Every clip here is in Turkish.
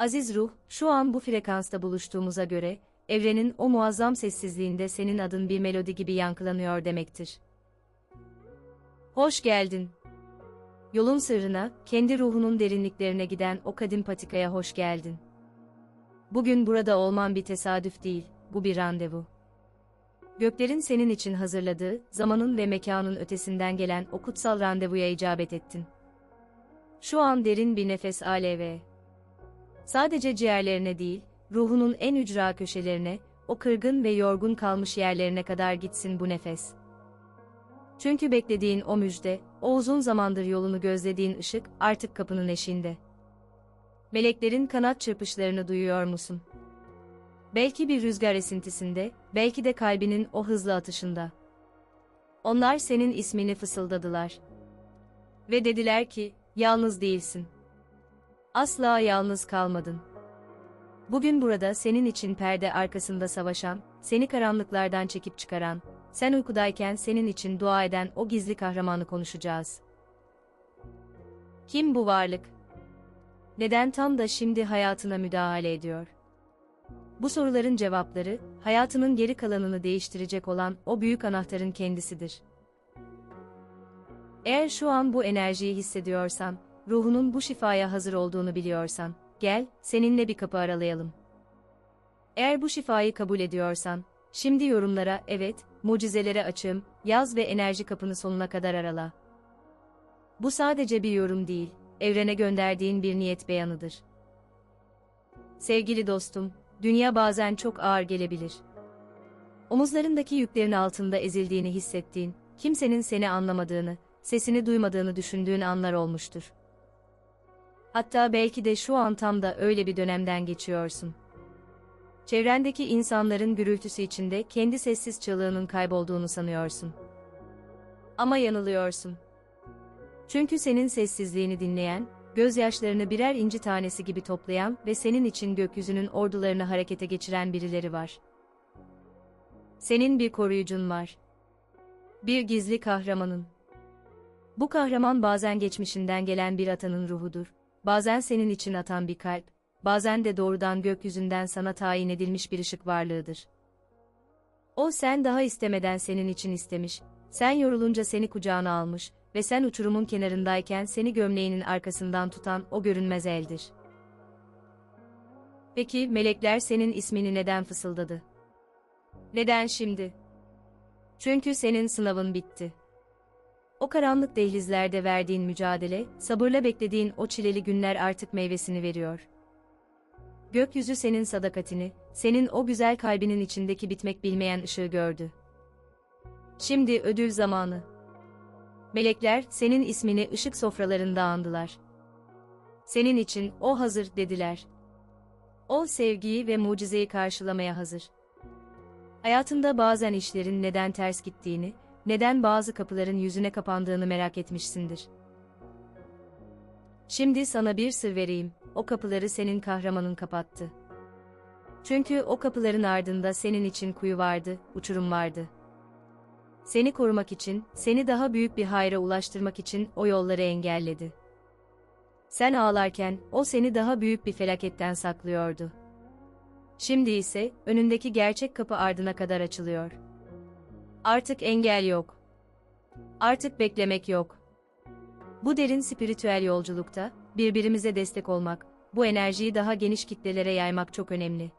Aziz ruh, şu an bu frekansta buluştuğumuza göre, evrenin o muazzam sessizliğinde senin adın bir melodi gibi yankılanıyor demektir. Hoş geldin. Yolun sırrına, kendi ruhunun derinliklerine giden o kadim patikaya hoş geldin. Bugün burada olman bir tesadüf değil, bu bir randevu. Göklerin senin için hazırladığı, zamanın ve mekanın ötesinden gelen o kutsal randevuya icabet ettin. Şu an derin bir nefes al ve sadece ciğerlerine değil, ruhunun en ücra köşelerine, o kırgın ve yorgun kalmış yerlerine kadar gitsin bu nefes. Çünkü beklediğin o müjde, o uzun zamandır yolunu gözlediğin ışık artık kapının eşiğinde. Meleklerin kanat çırpışlarını duyuyor musun? Belki bir rüzgar esintisinde, belki de kalbinin o hızlı atışında. Onlar senin ismini fısıldadılar. Ve dediler ki, yalnız değilsin. Asla yalnız kalmadın. Bugün burada senin için perde arkasında savaşan, seni karanlıklardan çekip çıkaran, sen uykudayken senin için dua eden o gizli kahramanı konuşacağız. Kim bu varlık? Neden tam da şimdi hayatına müdahale ediyor? Bu soruların cevapları, hayatının geri kalanını değiştirecek olan o büyük anahtarın kendisidir. Eğer şu an bu enerjiyi hissediyorsan, ruhunun bu şifaya hazır olduğunu biliyorsan, gel, seninle bir kapı aralayalım. Eğer bu şifayı kabul ediyorsan, şimdi yorumlara evet, mucizelere açım, yaz ve enerji kapını sonuna kadar arala. Bu sadece bir yorum değil, evrene gönderdiğin bir niyet beyanıdır. Sevgili dostum, dünya bazen çok ağır gelebilir. Omuzlarındaki yüklerin altında ezildiğini hissettiğin, kimsenin seni anlamadığını, sesini duymadığını düşündüğün anlar olmuştur. Hatta belki de şu an tam da öyle bir dönemden geçiyorsun. Çevrendeki insanların gürültüsü içinde kendi sessiz çığlığının kaybolduğunu sanıyorsun. Ama yanılıyorsun. Çünkü senin sessizliğini dinleyen, gözyaşlarını birer inci tanesi gibi toplayan ve senin için gökyüzünün ordularını harekete geçiren birileri var. Senin bir koruyucun var. Bir gizli kahramanın. Bu kahraman bazen geçmişinden gelen bir atanın ruhudur. Bazen senin için atan bir kalp, bazen de doğrudan gökyüzünden sana tayin edilmiş bir ışık varlığıdır. O sen daha istemeden senin için istemiş, sen yorulunca seni kucağına almış ve sen uçurumun kenarındayken seni gömleğinin arkasından tutan o görünmez eldir. Peki melekler senin ismini neden fısıldadı? Neden şimdi? Çünkü senin sınavın bitti. O karanlık dehlizlerde verdiğin mücadele, sabırla beklediğin o çileli günler artık meyvesini veriyor. Gökyüzü senin sadakatini, senin o güzel kalbinin içindeki bitmek bilmeyen ışığı gördü. Şimdi ödül zamanı. Melekler senin ismini ışık sofralarında andılar. Senin için o hazır dediler. O sevgiyi ve mucizeyi karşılamaya hazır. Hayatında bazen işlerin neden ters gittiğini, neden bazı kapıların yüzüne kapandığını merak etmişsindir. Şimdi sana bir sır vereyim, o kapıları senin kahramanın kapattı. Çünkü o kapıların ardında senin için kuyu vardı, uçurum vardı. Seni korumak için, seni daha büyük bir hayra ulaştırmak için o yolları engelledi. Sen ağlarken, o seni daha büyük bir felaketten saklıyordu. Şimdi ise, önündeki gerçek kapı ardına kadar açılıyor. Artık engel yok. Artık beklemek yok. Bu derin spiritüel yolculukta, birbirimize destek olmak, bu enerjiyi daha geniş kitlelere yaymak çok önemli.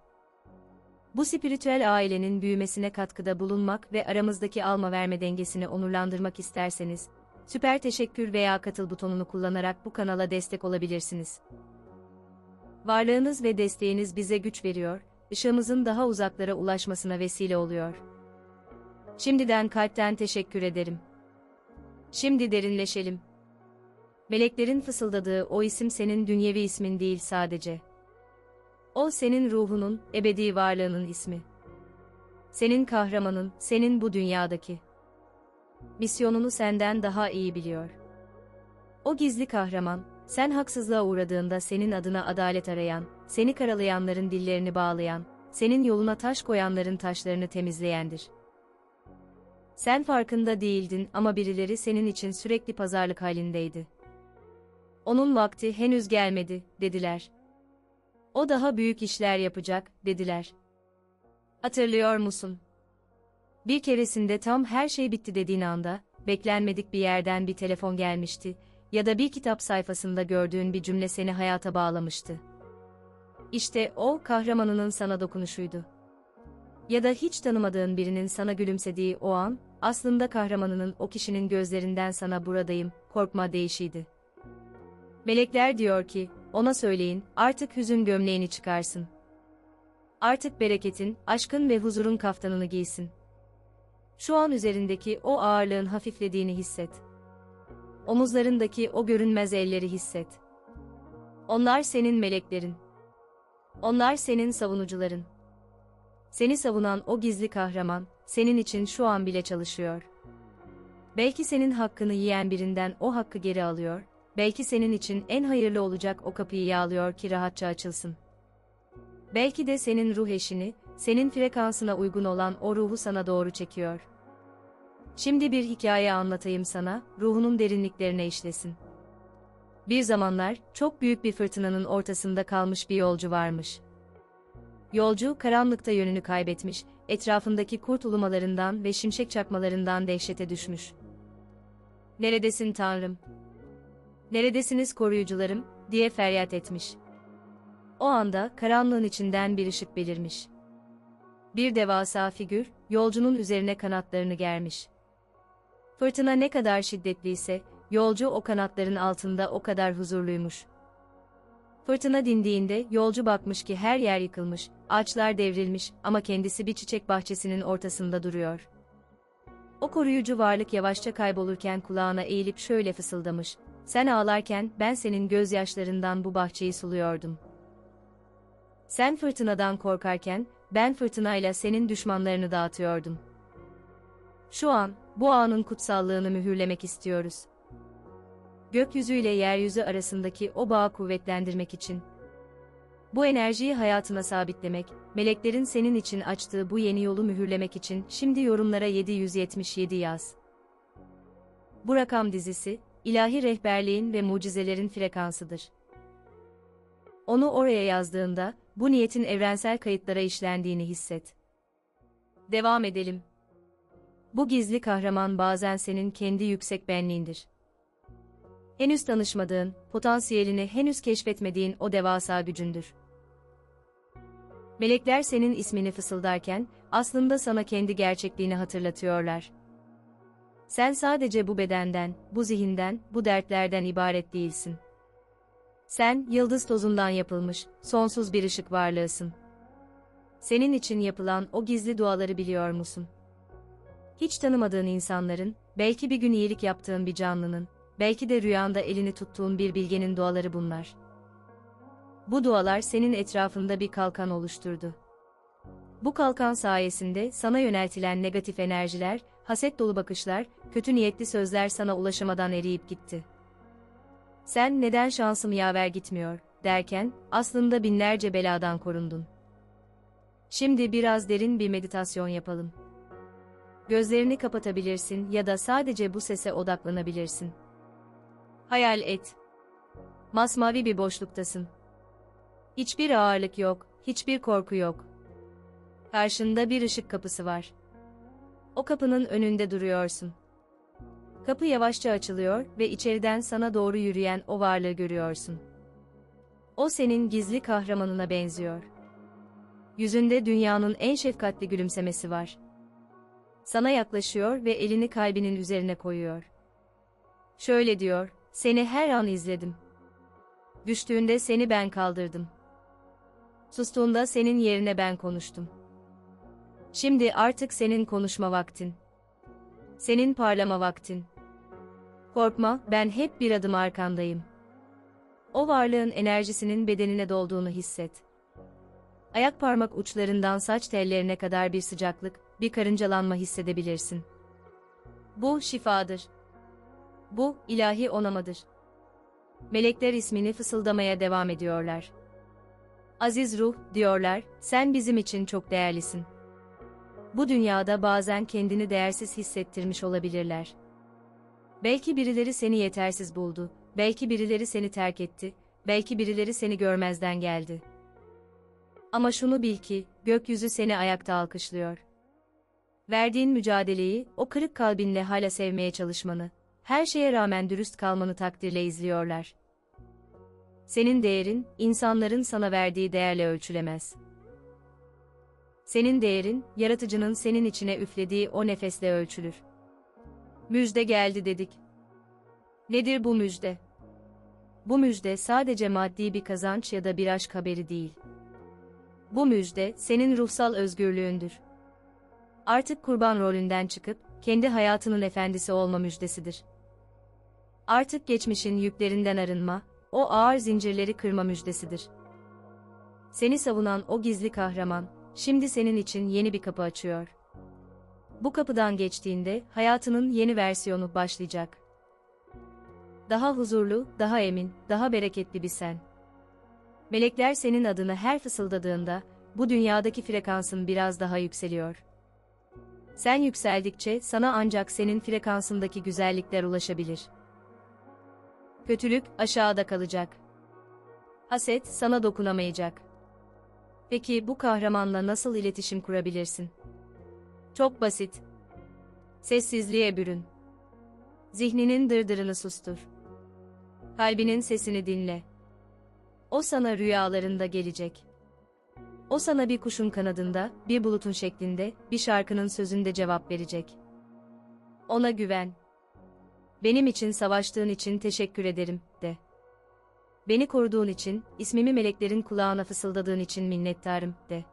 Bu spiritüel ailenin büyümesine katkıda bulunmak ve aramızdaki alma verme dengesini onurlandırmak isterseniz, süper teşekkür veya katıl butonunu kullanarak bu kanala destek olabilirsiniz. Varlığınız ve desteğiniz bize güç veriyor, ışığımızın daha uzaklara ulaşmasına vesile oluyor. Şimdiden kalpten teşekkür ederim. Şimdi derinleşelim. Meleklerin fısıldadığı o isim senin dünyevi ismin değil sadece. O senin ruhunun, ebedi varlığının ismi. Senin kahramanın, senin bu dünyadaki. Misyonunu senden daha iyi biliyor. O gizli kahraman, sen haksızlığa uğradığında senin adına adalet arayan, seni karalayanların dillerini bağlayan, senin yoluna taş koyanların taşlarını temizleyendir. Sen farkında değildin ama birileri senin için sürekli pazarlık halindeydi. Onun vakti henüz gelmedi, dediler. O daha büyük işler yapacak, dediler. Hatırlıyor musun? Bir keresinde tam her şey bitti dediğin anda, beklenmedik bir yerden bir telefon gelmişti ya da bir kitap sayfasında gördüğün bir cümle seni hayata bağlamıştı. İşte o kahramanının sana dokunuşuydu. Ya da hiç tanımadığın birinin sana gülümsediği o an, aslında kahramanının o kişinin gözlerinden sana buradayım, korkma değişiydi. Melekler diyor ki, ona söyleyin, artık hüzün gömleğini çıkarsın. Artık bereketin, aşkın ve huzurun kaftanını giysin. Şu an üzerindeki o ağırlığın hafiflediğini hisset. Omuzlarındaki o görünmez elleri hisset. Onlar senin meleklerin. Onlar senin savunucuların. Seni savunan o gizli kahraman, senin için şu an bile çalışıyor. Belki senin hakkını yiyen birinden o hakkı geri alıyor, belki senin için en hayırlı olacak o kapıyı yağlıyor ki rahatça açılsın. Belki de senin ruh eşini, senin frekansına uygun olan o ruhu sana doğru çekiyor. Şimdi bir hikaye anlatayım sana, ruhunun derinliklerine işlesin. Bir zamanlar, çok büyük bir fırtınanın ortasında kalmış bir yolcu varmış. Yolcu, karanlıkta yönünü kaybetmiş, etrafındaki kurt ulumalarından ve şimşek çakmalarından dehşete düşmüş. Neredesin Tanrım? Neredesiniz koruyucularım, diye feryat etmiş. O anda, karanlığın içinden bir ışık belirmiş. Bir devasa figür, yolcunun üzerine kanatlarını germiş. Fırtına ne kadar şiddetliyse, yolcu o kanatların altında o kadar huzurluymuş. Fırtına dindiğinde yolcu bakmış ki her yer yıkılmış, ağaçlar devrilmiş ama kendisi bir çiçek bahçesinin ortasında duruyor. O koruyucu varlık yavaşça kaybolurken kulağına eğilip şöyle fısıldamış. Sen ağlarken ben senin gözyaşlarından bu bahçeyi suluyordum. Sen fırtınadan korkarken ben fırtınayla senin düşmanlarını dağıtıyordum. Şu an bu anın kutsallığını mühürlemek istiyoruz. Gökyüzüyle yeryüzü arasındaki o bağı kuvvetlendirmek için. Bu enerjiyi hayatına sabitlemek, meleklerin senin için açtığı bu yeni yolu mühürlemek için şimdi yorumlara 777 yaz. Bu rakam dizisi, ilahi rehberliğin ve mucizelerin frekansıdır. Onu oraya yazdığında, bu niyetin evrensel kayıtlara işlendiğini hisset. Devam edelim. Bu gizli kahraman bazen senin kendi yüksek benliğindir. Henüz tanışmadığın, potansiyelini henüz keşfetmediğin o devasa gücündür. Melekler senin ismini fısıldarken, aslında sana kendi gerçekliğini hatırlatıyorlar. Sen sadece bu bedenden, bu zihinden, bu dertlerden ibaret değilsin. Sen, yıldız tozundan yapılmış, sonsuz bir ışık varlığısın. Senin için yapılan o gizli duaları biliyor musun? Hiç tanımadığın insanların, belki bir gün iyilik yaptığın bir canlının, belki de rüyanda elini tuttuğun bir bilgenin duaları bunlar. Bu dualar senin etrafında bir kalkan oluşturdu. Bu kalkan sayesinde sana yöneltilen negatif enerjiler, haset dolu bakışlar, kötü niyetli sözler sana ulaşamadan eriyip gitti. Sen neden şansım yaver gitmiyor derken aslında binlerce beladan korundun. Şimdi biraz derin bir meditasyon yapalım. Gözlerini kapatabilirsin ya da sadece bu sese odaklanabilirsin. Hayal et. Masmavi bir boşluktasın. Hiçbir ağırlık yok, hiçbir korku yok. Karşında bir ışık kapısı var. O kapının önünde duruyorsun. Kapı yavaşça açılıyor ve içeriden sana doğru yürüyen o varlığı görüyorsun. O senin gizli kahramanına benziyor. Yüzünde dünyanın en şefkatli gülümsemesi var. Sana yaklaşıyor ve elini kalbinin üzerine koyuyor. Şöyle diyor, seni her an izledim. Düştüğünde seni ben kaldırdım. Sustuğunda senin yerine ben konuştum. Şimdi artık senin konuşma vaktin. Senin parlama vaktin. Korkma, ben hep bir adım arkandayım. O varlığın enerjisinin bedenine dolduğunu hisset. Ayak parmak uçlarından saç tellerine kadar bir sıcaklık, bir karıncalanma hissedebilirsin. Bu şifadır. Bu ilahi onamadır. Melekler ismini fısıldamaya devam ediyorlar. Aziz ruh, diyorlar, sen bizim için çok değerlisin. Bu dünyada bazen kendini değersiz hissettirmiş olabilirler. Belki birileri seni yetersiz buldu, belki birileri seni terk etti, belki birileri seni görmezden geldi. Ama şunu bil ki, gökyüzü seni ayakta alkışlıyor. Verdiğin mücadeleyi, o kırık kalbinle hala sevmeye çalışmanı, her şeye rağmen dürüst kalmanı takdirle izliyorlar. Senin değerin, insanların sana verdiği değerle ölçülemez. Senin değerin, yaratıcının senin içine üflediği o nefesle ölçülür. Müjde geldi dedik. Nedir bu müjde? Bu müjde sadece maddi bir kazanç ya da bir aşk haberi değil. Bu müjde senin ruhsal özgürlüğündür. Artık kurban rolünden çıkıp kendi hayatının efendisi olma müjdesidir. Artık geçmişin yüklerinden arınma, o ağır zincirleri kırma müjdesidir. Seni savunan o gizli kahraman, şimdi senin için yeni bir kapı açıyor. Bu kapıdan geçtiğinde hayatının yeni versiyonu başlayacak. Daha huzurlu, daha emin, daha bereketli bir sen. Melekler senin adını her fısıldadığında, bu dünyadaki frekansın biraz daha yükseliyor. Sen yükseldikçe sana ancak senin frekansındaki güzellikler ulaşabilir. Kötülük aşağıda kalacak. Haset sana dokunamayacak. Peki bu kahramanla nasıl iletişim kurabilirsin? Çok basit. Sessizliğe bürün. Zihninin dırdırını sustur. Kalbinin sesini dinle. O sana rüyalarında gelecek. O sana bir kuşun kanadında, bir bulutun şeklinde, bir şarkının sözünde cevap verecek. Ona güven. Benim için savaştığın için teşekkür ederim, de. Beni koruduğun için, ismimi meleklerin kulağına fısıldadığın için minnettarım, de.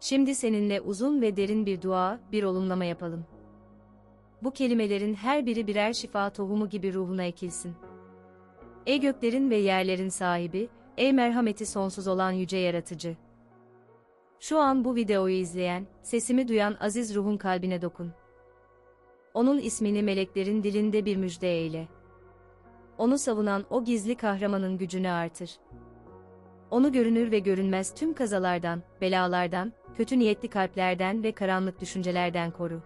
Şimdi seninle uzun ve derin bir dua, bir olumlama yapalım. Bu kelimelerin her biri birer şifa tohumu gibi ruhuna ekilsin. Ey göklerin ve yerlerin sahibi, ey merhameti sonsuz olan yüce yaratıcı. Şu an bu videoyu izleyen, sesimi duyan aziz ruhun kalbine dokun. Onun ismini meleklerin dilinde bir müjde eyle. Onu savunan o gizli kahramanın gücünü artır. Onu görünür ve görünmez tüm kazalardan, belalardan, kötü niyetli kalplerden ve karanlık düşüncelerden koru.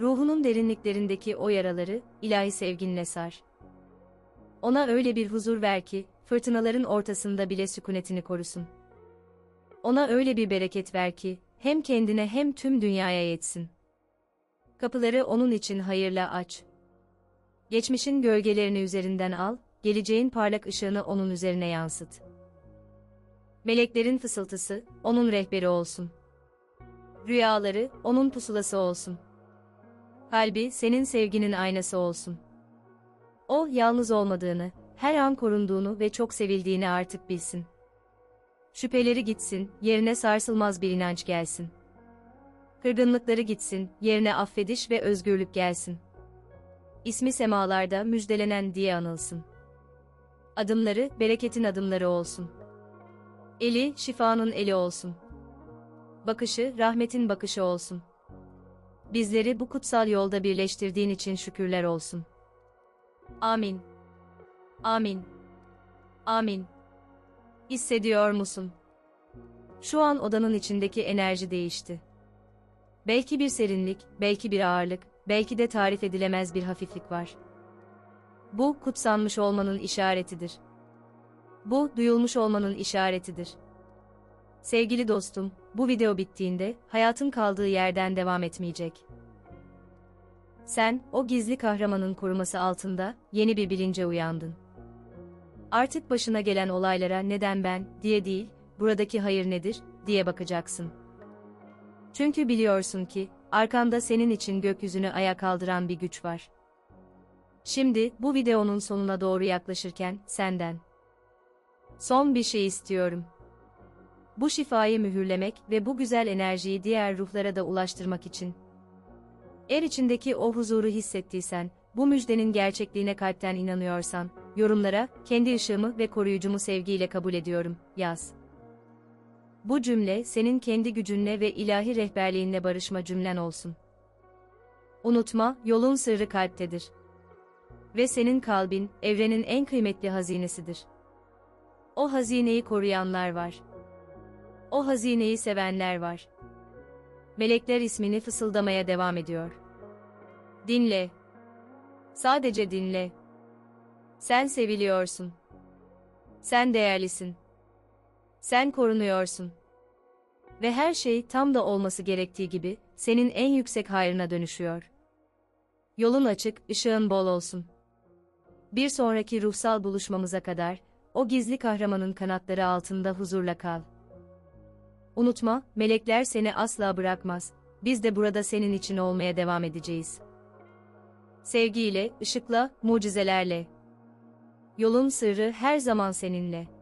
Ruhunun derinliklerindeki o yaraları, ilahi sevginle sar. Ona öyle bir huzur ver ki, fırtınaların ortasında bile sükunetini korusun. Ona öyle bir bereket ver ki, hem kendine hem tüm dünyaya yetsin. Kapıları onun için hayırla aç. Geçmişin gölgelerini üzerinden al, geleceğin parlak ışığını onun üzerine yansıt. Meleklerin fısıltısı, onun rehberi olsun. Rüyaları, onun pusulası olsun. Kalbi, senin sevginin aynası olsun. O, yalnız olmadığını, her an korunduğunu ve çok sevildiğini artık bilsin. Şüpheleri gitsin, yerine sarsılmaz bir inanç gelsin. Kırgınlıkları gitsin, yerine affediş ve özgürlük gelsin. İsmi semalarda müjdelenen diye anılsın. Adımları, bereketin adımları olsun. Eli, şifanın eli olsun. Bakışı, rahmetin bakışı olsun. Bizleri bu kutsal yolda birleştirdiğin için şükürler olsun. Amin. Amin. Amin. Hissediyor musun? Şu an odanın içindeki enerji değişti. Belki bir serinlik, belki bir ağırlık, belki de tarif edilemez bir hafiflik var. Bu, kutsanmış olmanın işaretidir. Bu, duyulmuş olmanın işaretidir. Sevgili dostum, bu video bittiğinde, hayatın kaldığı yerden devam etmeyecek. Sen, o gizli kahramanın koruması altında, yeni bir bilince uyandın. Artık başına gelen olaylara neden ben, diye değil, buradaki hayır nedir, diye bakacaksın. Çünkü biliyorsun ki, arkanda senin için gökyüzünü aya kaldıran bir güç var. Şimdi, bu videonun sonuna doğru yaklaşırken, senden. Son bir şey istiyorum. Bu şifayı mühürlemek ve bu güzel enerjiyi diğer ruhlara da ulaştırmak için. Er içindeki o huzuru hissettiysen, bu müjdenin gerçekliğine kalpten inanıyorsan, yorumlara, kendi ışığımı ve koruyucumu sevgiyle kabul ediyorum, yaz. Bu cümle senin kendi gücünle ve ilahi rehberliğinle barışma cümlen olsun. Unutma, yolun sırrı kalptedir. Ve senin kalbin, evrenin en kıymetli hazinesidir. O hazineyi koruyanlar var. O hazineyi sevenler var. Melekler ismini fısıldamaya devam ediyor. Dinle. Sadece dinle. Sen seviliyorsun. Sen değerlisin. Sen korunuyorsun. Ve her şey tam da olması gerektiği gibi, senin en yüksek hayrına dönüşüyor. Yolun açık, ışığın bol olsun. Bir sonraki ruhsal buluşmamıza kadar, o gizli kahramanın kanatları altında huzurla kal. Unutma, melekler seni asla bırakmaz. Biz de burada senin için olmaya devam edeceğiz. Sevgiyle, ışıkla, mucizelerle. Yolun sırrı her zaman seninle.